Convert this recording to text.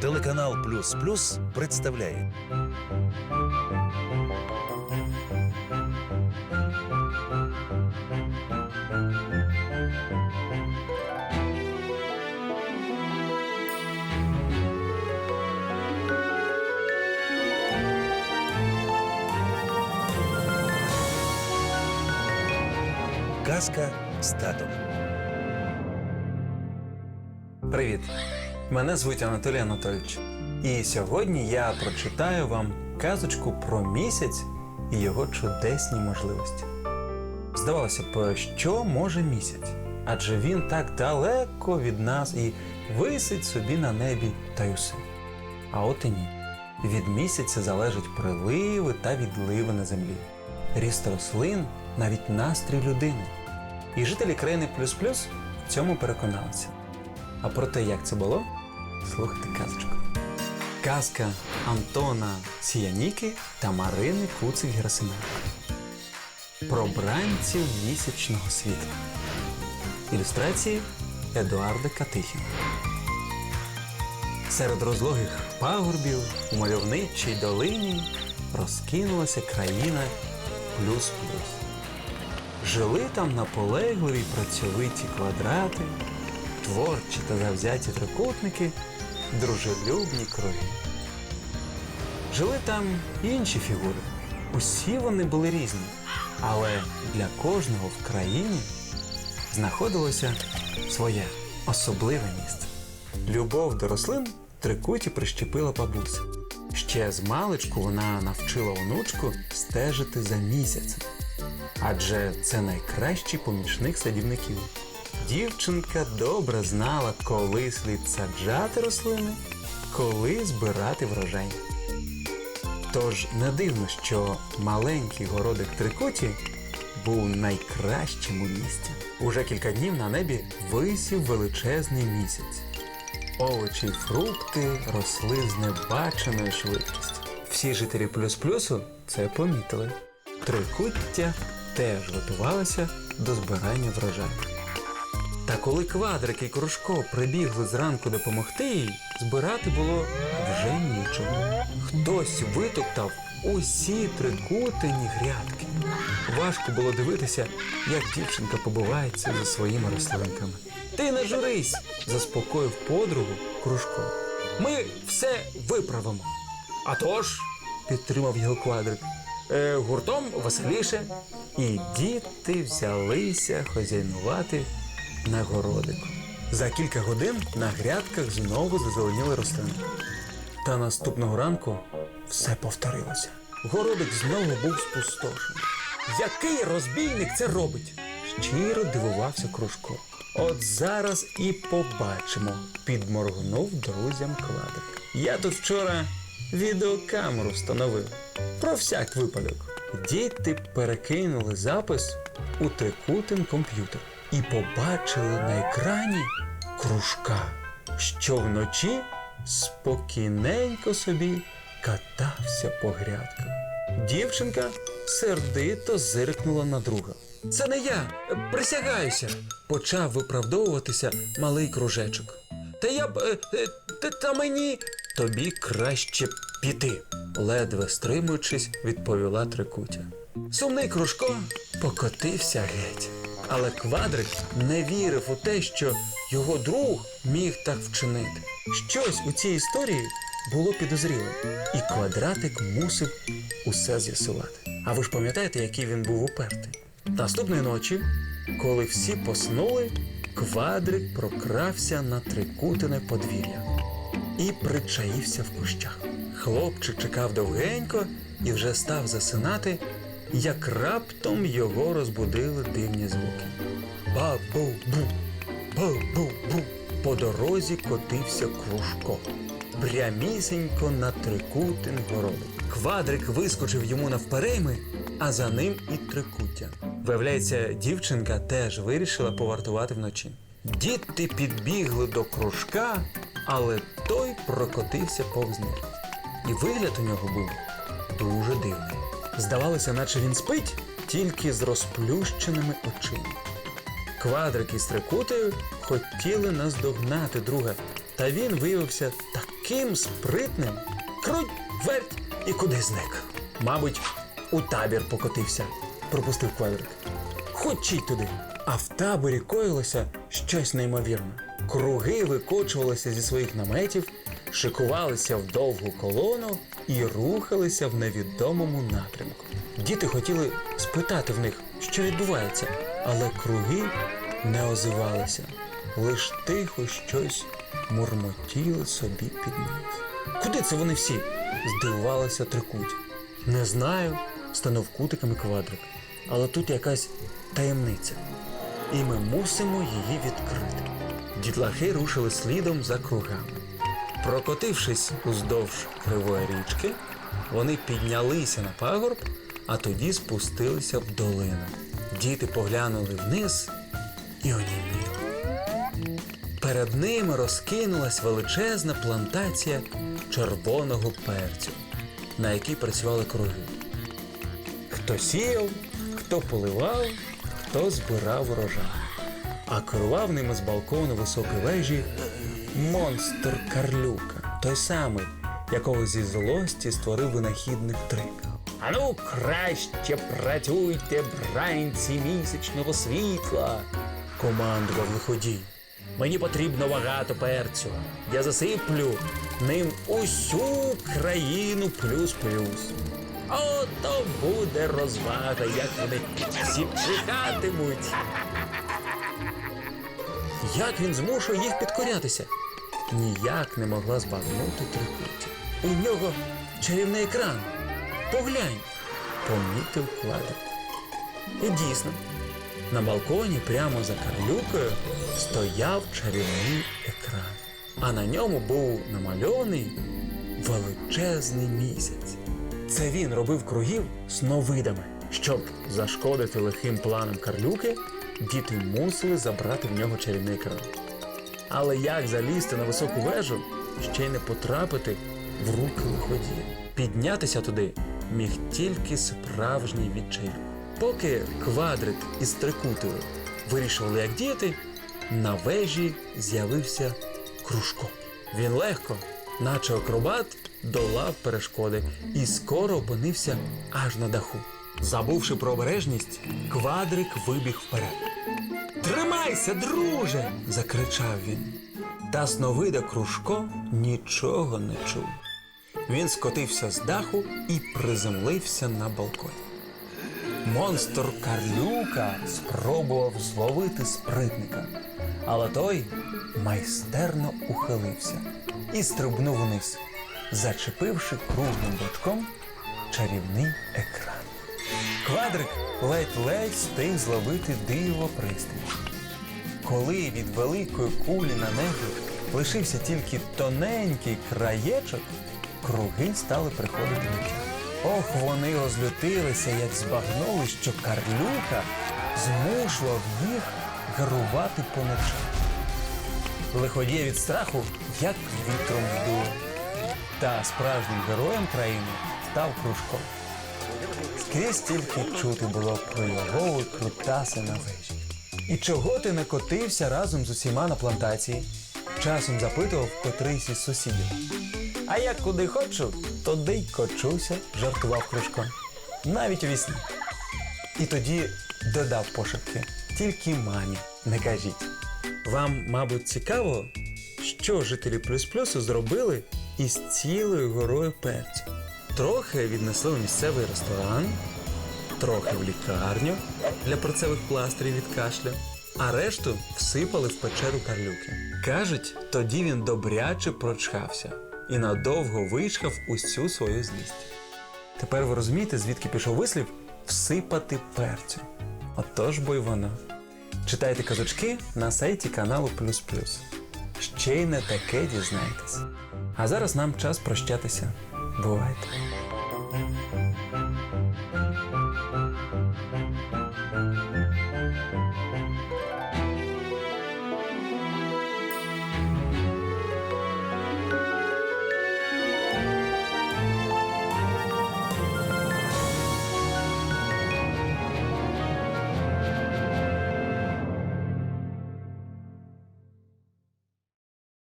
Телеканал Плюс Плюс представляє Казка з татом. Привіт! Мене звуть Анатолій Анатолійович. І сьогодні я прочитаю вам казочку про місяць і його чудесні можливості. Здавалося б, що може місяць? Адже він так далеко від нас і висить собі на небі та й усе. А от і ні. Від місяця залежать приливи та відливи на землі, ріст рослин, навіть настрій людини. І жителі країни Плюс-Плюс в цьому переконалися. А про те, як це було, слухайте казочку. Казка Антона Сіяніки та Марини Куцик Герасименко. Про бранців місячного світла. Ілюстрації Едуарда Катихіна. Серед розлогих пагорбів у мальовничій долині розкинулася країна плюс-плюс. Жили там наполегливі працьовиті квадрати, творчі та завзяті трикутники, дружелюбні крові. Жили там інші фігури. Усі вони були різні, але для кожного в країні знаходилося своє особливе місце. Любов до рослин трикуті прищепила бабуся. Ще з маличку вона навчила онучку стежити за місяцем адже це найкращий помічник садівників. Дівчинка добре знала, коли слід саджати рослини, коли збирати врожай. Тож не дивно, що маленький городик Трикуті був найкращим у місті. Уже кілька днів на небі висів величезний місяць. Овочі й фрукти росли з небаченою швидкістю. Всі жителі плюс-плюсу це помітили. Трикуття теж готувалися до збирання врожаю. Та коли квадрик і кружко прибігли зранку допомогти їй, збирати було вже нічого. Хтось витоптав усі трикутені грядки. Важко було дивитися, як дівчинка побивається за своїми рослинками. Ти не журись, заспокоїв подругу кружко. Ми все виправимо. А тож, підтримав його квадрик. Е, гуртом веселіше. І діти взялися хазяйнувати на городику. За кілька годин на грядках знову зазеленіли рослини. Та наступного ранку все повторилося. Городик знову був спустошений. Який розбійник це робить? Щиро дивувався Кружко. От зараз і побачимо, підморгнув друзям квадрик. Я тут вчора відеокамеру встановив. Про всяк випадок. Діти перекинули запис у трикутин комп'ютер і побачили на екрані кружка, що вночі спокійненько собі катався по грядках. Дівчинка сердито зиркнула на друга. Це не я, присягаюся, почав виправдовуватися малий кружечок. Та я б. е, е, та, та мені. Тобі краще піти, ледве стримуючись, відповіла Трикутя. Сумний кружко покотився геть. Але квадрик не вірив у те, що його друг міг так вчинити. Щось у цій історії було підозрілим, і квадратик мусив усе з'ясувати. А ви ж пам'ятаєте, який він був упертий? Наступної ночі, коли всі поснули, квадрик прокрався на трикутине подвір'я і причаївся в кущах. Хлопчик чекав довгенько і вже став засинати, як раптом його розбудили дивні звуки. Ба-бу-бу, ба-бу-бу. По дорозі котився кружко. Прямісінько на трикутин городик. Квадрик вискочив йому навперейми, а за ним і трикуття. Виявляється, дівчинка теж вирішила повартувати вночі. Діти підбігли до кружка, але той прокотився повз них. І вигляд у нього був дуже дивний. Здавалося, наче він спить тільки з розплющеними очима. Квадрик із трикутею хотіли наздогнати друга, та він виявився таким спритним. Круть, верть і куди зник. Мабуть, у табір покотився, пропустив квадрик. Хочій туди. А в таборі коїлося щось неймовірне. Круги викочувалися зі своїх наметів, шикувалися в довгу колону і рухалися в невідомому напрямку. Діти хотіли спитати в них, що відбувається, але круги не озивалися, лиш тихо щось мурмотіли собі під ніс. Куди це вони всі? здивувалася трикуть. Не знаю, станув кутиками квадрик. Але тут якась таємниця. І ми мусимо її відкрити. Дітлахи рушили слідом за кругами. Прокотившись уздовж кривої річки, вони піднялися на пагорб, а тоді спустилися в долину. Діти поглянули вниз і оніміли. Перед ними розкинулась величезна плантація червоного перцю, на якій працювали круги. Хто сіяв, хто поливав, хто збирав урожай. А керував ними з балкону високої вежі монстр Карлюка, той самий, якого зі злості створив винахідник трик. Ану, краще працюйте, бранці місячного світла, командував лиходій. Мені потрібно багато перцю. Я засиплю ним усю країну плюс-плюс. Ото буде розвага, як вони всі. Як він змушує їх підкорятися? Ніяк не могла збагнути трикуті. У нього чарівний екран. Поглянь, помітив квадрик. І дійсно, на балконі прямо за карлюкою стояв чарівний екран, а на ньому був намальований величезний місяць. Це він робив кругів сновидами. Щоб зашкодити лихим планам карлюки, діти мусили забрати в нього чарівний екран. Але як залізти на високу вежу, ще й не потрапити в руки лиходія? Піднятися туди міг тільки справжній відчай. Поки квадрик із трикутили вирішували, як діяти, на вежі з'явився кружко. Він легко, наче акробат, долав перешкоди і скоро опинився аж на даху. Забувши про обережність, квадрик вибіг вперед. Тримайся, друже. закричав він. Та сновида Кружко нічого не чув. Він скотився з даху і приземлився на балконі. Монстр Карлюка спробував зловити спритника, але той майстерно ухилився і стрибнув вниз, зачепивши круглим бочком чарівний екран. Квадрик ледь-ледь встиг зловити диво пристрій. Коли від великої кулі на небі лишився тільки тоненький краєчок, круги стали приходити на час. Ох, вони розлютилися, як збагнули, що Карлюка змушував їх гарувати по ночах. Лиходія від страху як вітром здуло. Та справжнім героєм країни став Кружко. Скрізь тільки чути було про його крутаси на вежі. І чого ти не котився разом з усіма на плантації? Часом запитував котрийсь із сусідів. А як куди хочу, туди й кочуся, жартував Кружко. Навіть у вісні. І тоді додав пошепки. Тільки мамі не кажіть. Вам, мабуть, цікаво, що жителі плюс плюсу зробили із цілою горою перцю. Трохи віднесли в місцевий ресторан, трохи в лікарню для перцевих пластирів від кашля, а решту всипали в печеру карлюки. Кажуть, тоді він добряче прочхався і надовго вичхав усю свою злість. Тепер ви розумієте, звідки пішов вислів всипати перцю. Отож бо й воно. Читайте казочки на сайті каналу Плюс Плюс. Ще й не таке дізнаєтесь. А зараз нам час прощатися. Бувайте.